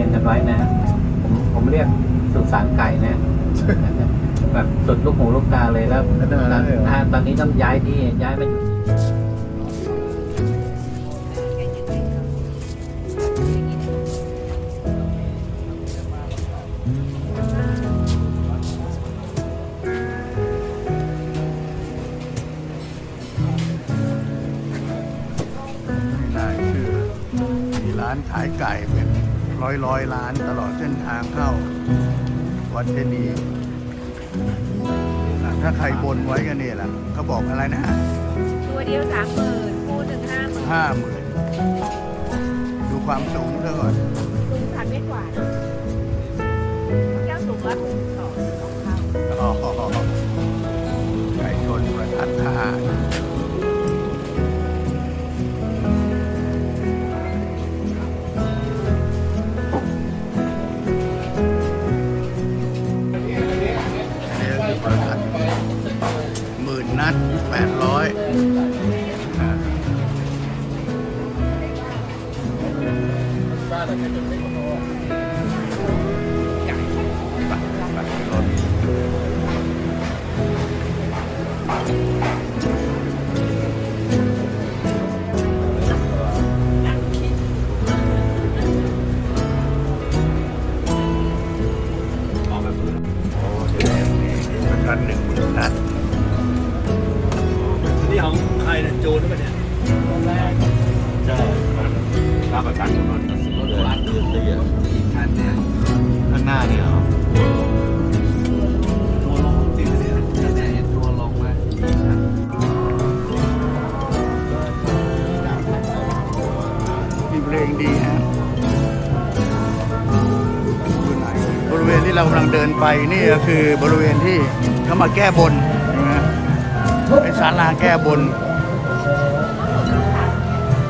รียนกันไว้นะ ผมผมเรียกสุสานไก่นะแบบสุดลูกหูลูกตาเลยแล้วตอนอ่าตอนนี้ต้องย้ายที่ย้ายมาอยู่ที่ได้ชื่อมีร้านขายไก่เป็น ร้อยร้อยร้านตลอดเส้นทางเข้า วัดเจดีย์ถ้าใครบนไว้กันเนี่ยแหละเขาบอกอะไรนะตัวเดียวสามหมื่นคู่หนึ่งห้าหมื่นห้าหมื่นดูความสูงเธอก่อนสูงพันเมตรกว่านะแก้วสูงร้อยหกสิบสองของเขาอ๋อไก่ชนประทัดทหาร ดแปดร้อยอ้เดี๋ยวนี้ประทัดหนึ่ง ที่เรากำลังเดินไปนี่ก็คือบริเวณที่เขามาแก้บนใช่ไหมเป็นศาลาแก้บน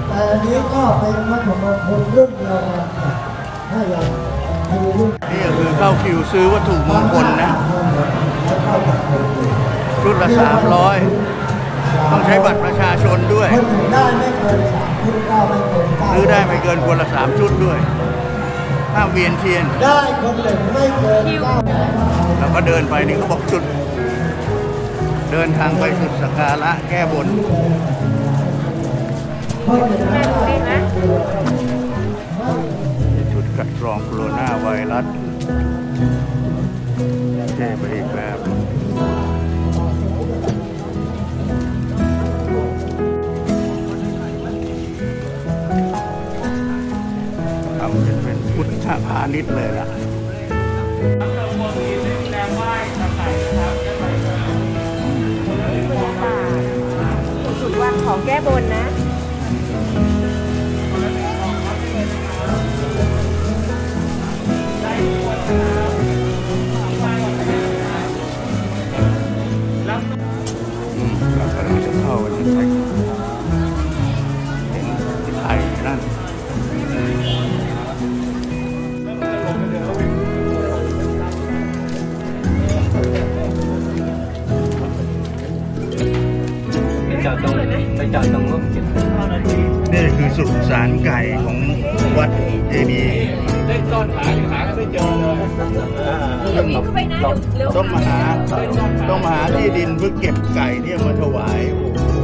แต่อันนี้ก็เป็นวัตถุมงคลรุ่นเดียวกันถ้าอย่างมีรุ่นนี่ก็คือเข้าคิวซื้อวัตถุมงคลนะชุดละสามร้อยต้องใช้บัตรประชาชนด้วย คนถึงได้ไม่เกินสามชุดก็ไม่เกินเก้าซื้อได้ไม่เกินคนละสามชุดด้วย ห้ามเวียนเทียน ได้คนหนึ่งไม่เกินเก้าเราก็เดินไปนี่เขาบอกจุด เดินทางไปจุดสักการะแก้บนคนหนึ่งแม่ดูดีนะจุดคัดกรองโคโรนาไวรัสแก้ไปอีกแบบ พุทธพาณิชย์เลยล่ะสุดวันของแก้บนนะ จอดตรงไปจอดตรงรถเก็บนี่คือสุสานไก่ของวัดเจดีย์ได้ซ่อนขาหาก็ไม่เจอเลยเดี๋ยววิ่งเข้าไปนะเดี๋ยวเร็วต้องมาหาต้องมาหาที่ดินเพื่อเก็บไก่ที่ยมาถวายโอ้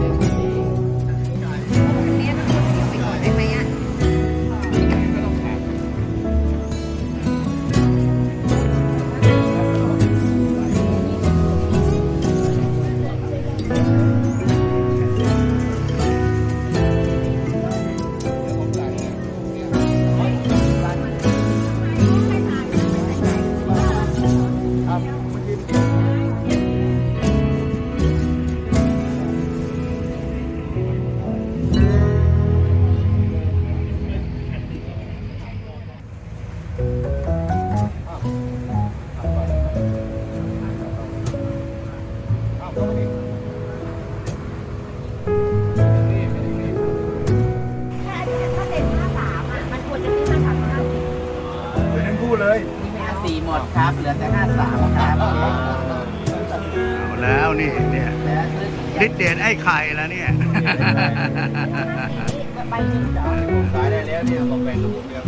โหถ้าถ้าเป็นห้าสามอะ มันควรจะซื้อห้าสามห้าสิบเดี๋ยวนั้นพูดเลยห้าสี่หมดครับ เหลือแต่ห้าสามครับเอาแล้วนี่เนี่ยฤทธิ์เดชไอ้ไข่แล้วเนี่ยใบหนึ่งเหรอขายได้แล้วเนี่ยบอกแบ่งกับผมเดียว